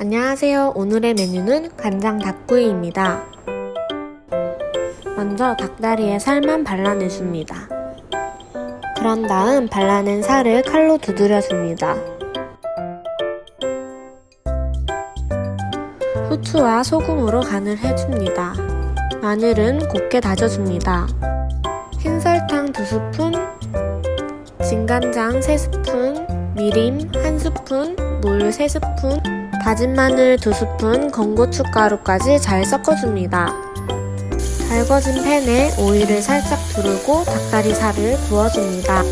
안녕하세요. 오늘의 메뉴는 간장 닭구이입니다. 먼저 닭다리에 살만 발라내줍니다. 그런 다음 발라낸 살을 칼로 두드려줍니다. 후추와 소금으로 간을 해줍니다. 마늘은 곱게 다져줍니다. 흰설탕 2스푼, 진간장 3스푼, 미림 1스푼, 물 3스푼, 다진 마늘 2스푼, 건고춧가루까지 잘 섞어줍니다. 달궈진 팬에 오일을 살짝 두르고 닭다리살을 구워줍니다.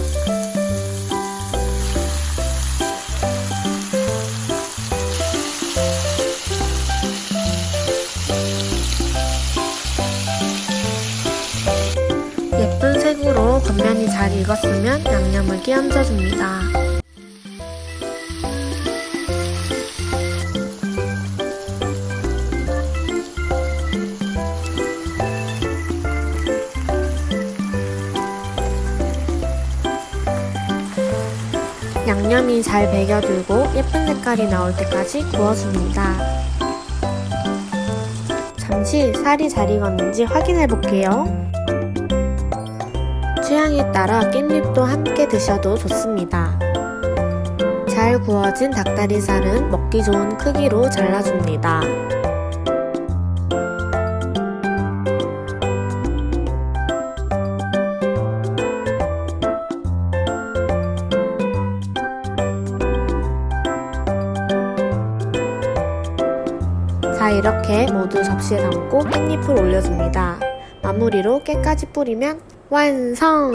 예쁜 색으로 겉면이 잘 익었으면 양념을 끼얹어 줍니다. 양념이 잘 배겨들고 예쁜 색깔이 나올 때까지 구워줍니다. 잠시 살이 잘 익었는지 확인해 볼게요. 취향에 따라 깻잎도 함께 드셔도 좋습니다. 잘 구워진 닭다리살은 먹기 좋은 크기로 잘라줍니다. 자, 이렇게 모두 접시에 담고 깻잎을 올려줍니다. 마무리로 깨까지 뿌리면 완성!